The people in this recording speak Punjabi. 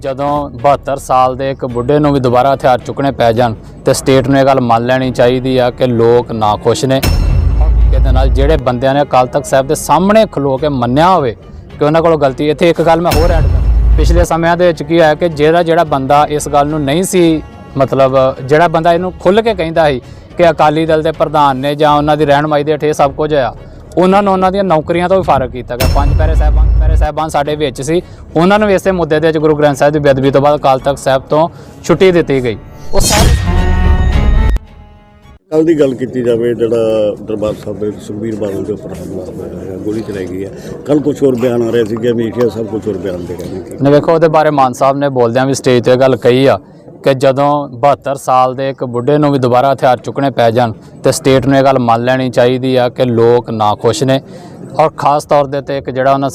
ਜਦੋਂ 72 ਸਾਲ ਦੇ ਇੱਕ ਬੁੱਢੇ ਨੂੰ ਵੀ ਦੁਬਾਰਾ ਹਥਿਆਰ ਚੁੱਕਣੇ ਪੈ ਜਾਣ ਤੇ ਸਟੇਟ ਨੂੰ ਇਹ ਗੱਲ ਮੰਨ ਲੈਣੀ ਚਾਹੀਦੀ ਆ ਕਿ ਲੋਕ ਨਾ ਖੁਸ਼ ਨੇ। ਕਿਤੇ ਨਾਲ ਜਿਹੜੇ ਬੰਦਿਆਂ ਨੇ ਅਕਾਲ ਤਖਤ ਸਾਹਿਬ ਦੇ ਸਾਹਮਣੇ ਖਲੋ ਕੇ ਮੰਨਿਆ ਹੋਵੇ ਕਿ ਉਹਨਾਂ ਕੋਲੋਂ ਗਲਤੀ, ਇੱਥੇ ਇੱਕ ਗੱਲ ਮੈਂ ਹੋਰ ਐਡ ਕਰਾਂ। ਪਿਛਲੇ ਸਮਿਆਂ ਦੇ ਵਿੱਚ ਕੀ ਹੋਇਆ ਕਿ ਜਿਹੜਾ ਜਿਹੜਾ ਬੰਦਾ ਇਸ ਗੱਲ ਨੂੰ ਨਹੀਂ ਸੀ, ਮਤਲਬ ਜਿਹੜਾ ਬੰਦਾ ਇਹਨੂੰ ਖੁੱਲ੍ਹ ਕੇ ਕਹਿੰਦਾ ਸੀ ਕਿ ਅਕਾਲੀ ਦਲ ਦੇ ਪ੍ਰਧਾਨ ਨੇ ਜਾਂ ਉਹਨਾਂ ਦੀ ਰਹਿਨਮਾਈ ਦੇ ਹੇਠ ਇਹ ਸਭ ਕੁਝ ਹੋਇਆ ਉਹਨਾਂ ਨੂੰ ਉਹਨਾਂ ਦੀਆਂ ਨੌਕਰੀਆਂ ਤੋਂ ਵੀ ਫਾਰਗ ਕੀਤਾ ਗਿਆ। ਪੰਜ ਪੈਰੇ ਸਾਹਿਬਾਨ ਪੈਰੇ ਸਾਹਿਬਾਨ ਸਾਡੇ ਵਿੱਚ ਸੀ। ਉਹਨਾਂ ਨੂੰ ਵੀ ਇਸੇ ਮੁੱਦੇ ਦੇ ਵਿੱਚ ਗੁਰੂ ਗ੍ਰੰਥ ਸਾਹਿਬ ਦੀ ਬੇਅਦਬੀ ਤੋਂ ਬਾਅਦ ਅਕਾਲ ਤਖਤ ਸਾਹਿਬ ਤੋਂ ਛੁੱਟੀ ਦਿੱਤੀ ਗਈ। ਉਹ ਸਾਰੇ ਕੱਲ ਦੀ ਗੱਲ ਕੀਤੀ ਜਾਵੇ ਜਿਹੜਾ ਦਰਬਾਰ ਸਾਹਿਬ ਦੇ ਸੁਖਬੀਰ ਬਾਦਲ ਦੇ ਉੱਪਰ ਹਮਲਾ ਹੋਇਆ ਗੋਲੀ ਚਲਾਈ ਗਈ ਹੈ। ਕੱਲ ਕੁਝ ਹੋਰ ਬਿਆਨ ਆ ਰਹੇ ਸੀ ਕਿ ਮੀਡੀਆ ਸਭ ਕੁਝ ਹੋਰ ਬਿਆਨ ਦੇ ਰਹੇ ਨੇ। ਵੇਖੋ ਉਹਦੇ ਬਾਰੇ ਮਾਨ ਸਾਹਿਬ ਨੇ ਬੋਲਦਿਆਂ ਵੀ ਸਟੇਜ ਤੇ ਗੱਲ ਕਹੀ ਆ। ਕਿ ਜਦੋਂ 72 ਸਾਲ ਦੇ ਇੱਕ ਬੁੱਢੇ ਨੂੰ ਵੀ ਦੁਬਾਰਾ ਹਥਿਆਰ ਚੁੱਕਣੇ ਪੈ ਜਾਣ ਤੇ ਸਟੇਟ ਨੂੰ ਇਹ ਗੱਲ ਮੰਨ ਲੈਣੀ ਚਾਹੀਦੀ ਆ ਕਿ ਲੋਕ ਨਾ ਖੁਸ਼ ਨੇ। ਔਰ ਖਾਸ ਤੌਰ ਦੇ ਤੇ ਇੱਕ ਜਿਹੜਾ ਉਹਨਾਂ